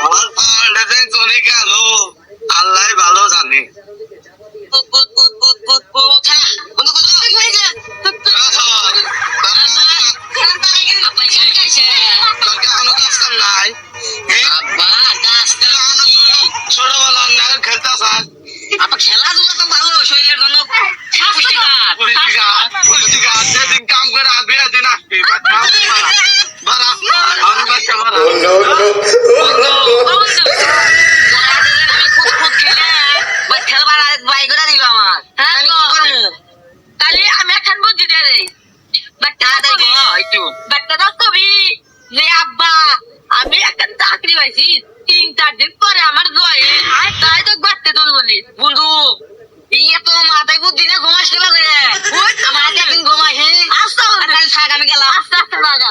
আমার যে চলে গেল আল্লাহ ভালো জানে তোর রে তাড়াতাড়ি একটু। কবি আব্বা আমি চাকরি পাইছি তিন চার দিন পরে আমার জয়ে তাই তো বাচ্চা তুল বলি বন্ধু, ইয়ে তো মাথায় বুদ্ধি না, ঘুমাস গেলা করে। আমার হাতে একদিন ঘুমাস, হ্যাঁ? আস্তে আর তাহলে থাক, আমি গেলাম। আস্তে আস্তে লাগা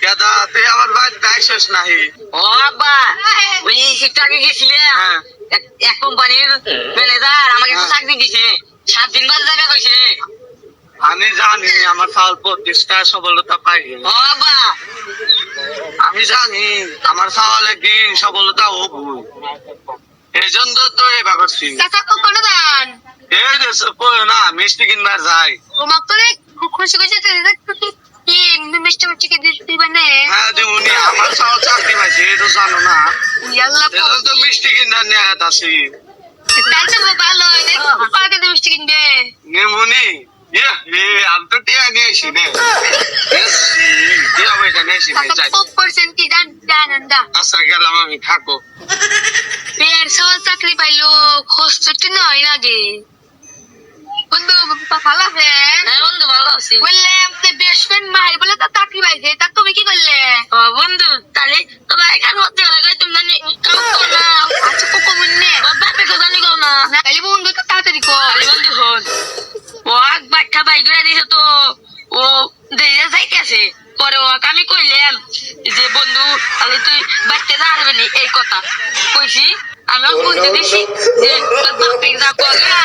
কেদা তুই আমার বাড়ি দেখছিস নাহি ও আব্বা, ওই একটু আগে গেছিলাম। হ্যাঁ। এক- এক কোম্পানির ম্যানেজার আমাকে চাকরি দিছে সাত দিন বাদে যাবে কইছে। আমি জানি আমার ফাল প্রতিষ্ঠা সফলতা পাই আমি জানি আমার ফাওয়ালে দিন সফলতা ও ভুল এই জন্য তো এবার করছি তো এই যে কই না মিষ্টি কিনবার যাই। তোমার তো খুশি খুশি কি মিষ্টি মিষ্টি কে দিবে না হ্যাঁ আমার চাকরি পাইছে এটা জানো না। ইয়াল্লা তো মিষ্টি কিনবার নিয়ে আসি নেমুনি আমি তো টিয়া নিয়ে এসি নে টিয়া পয়সা নিয়ে এসি নে যাই চাচা পপ পার্সেন্ট কি জান জানেন দা আচ্ছা গেলাম আমি থাকো পেয়ার সওয়াল চাকরি পাইলো খোঁজ ছুটি নয় না গে বন্ধু ভালো আছে বন্ধু ভালো আছি বললে আপনি বেস্ট ফ্রেন্ড মাহির বলে তো চাকরি পাইছে তা তুমি কি করলে বন্ধু তাহলে তোমার এখানে হতে বাচ্চা দিছে তো ও দেয়া যাইতেছে। পরে ও আমি কইলাম যে, বন্ধু, তাহলে তুই বাচ্চা দাঁড়াবে নি? এই কথা। কইছি, আমি বুঝতে দিছি যে, তোর যা কগা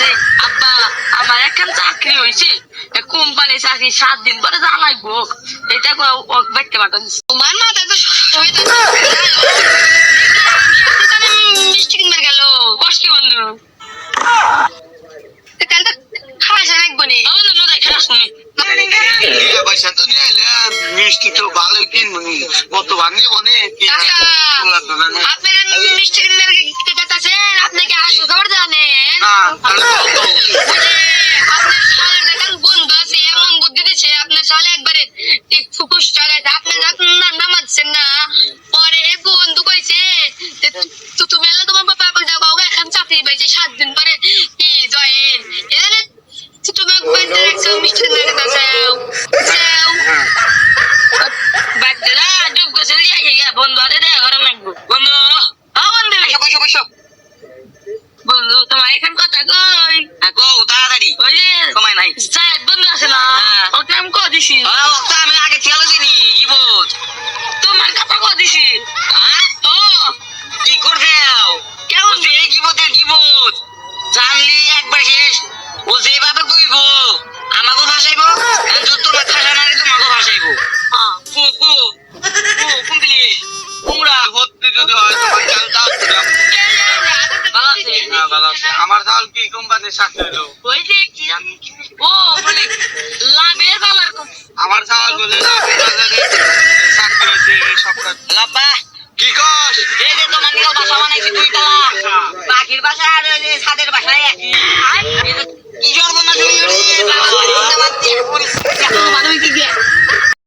যে, আব্বা, আমার এখন চাকরি হয়েছে কোম্পানি চাকরি সাত দিন পরে যা লাগবো। এটা বাচ্চা পাঠান তোমার মাথায় তো মিষ্টি কিনবার গেল। কষ্ট বন্ধু তাহলে তো খাওয়া যায় একবার নি বন্ধু পয়সা তো নিয়ে মিষ্টি তো ভালো কিনবনি কতবার নিব নে কি চাচা আপনারা মিষ্টি কিনবার গেছেন আপনাকে আসল খবর জানেন একবার দেখছ মিষ্টি লাগে যাও যাও বাচ্চারা যোগ্য ছেলে ইয়া বন্ধু আরে দে ঘরে লাগবো বন্ধু ও বন্ধু বসো বসো বন্ধু তোমার এখন কথা কই কো তাড়াতাড়ি ওই যে সময় নাই সাহেব বন্ধু আছে না। ওকে আমি কো দিছি ওটা আমি আগে খেয়াল জানি বোঝ তোমার কথা কো দিছি ও কি করবে কেমন বোধের কি বোধ জানলি একবার শেষ ও যেভাবে কইব আমাকে ভাসাইব যুদ্ধ না খাসা না তোমাকে ভাসাইব কু কু কু কুম্পিলি কুমড়া হতে যদি হয় তোমার চাল দাও ভালো আছে? হ্যাঁ ভালো আছে। আমার চাল কি কোম্পানির চাকরি হলো ওই যে কি? ও মানে লাভের বাবার কথা। আমার চাল বলে চাকরি হয়েছে সপ্তাহ লাভা। কি কস? এই যে তোমার নিয়ে বাসা বানাইছি দুই তলা পাখির বাসা আর ওই যে ছাদের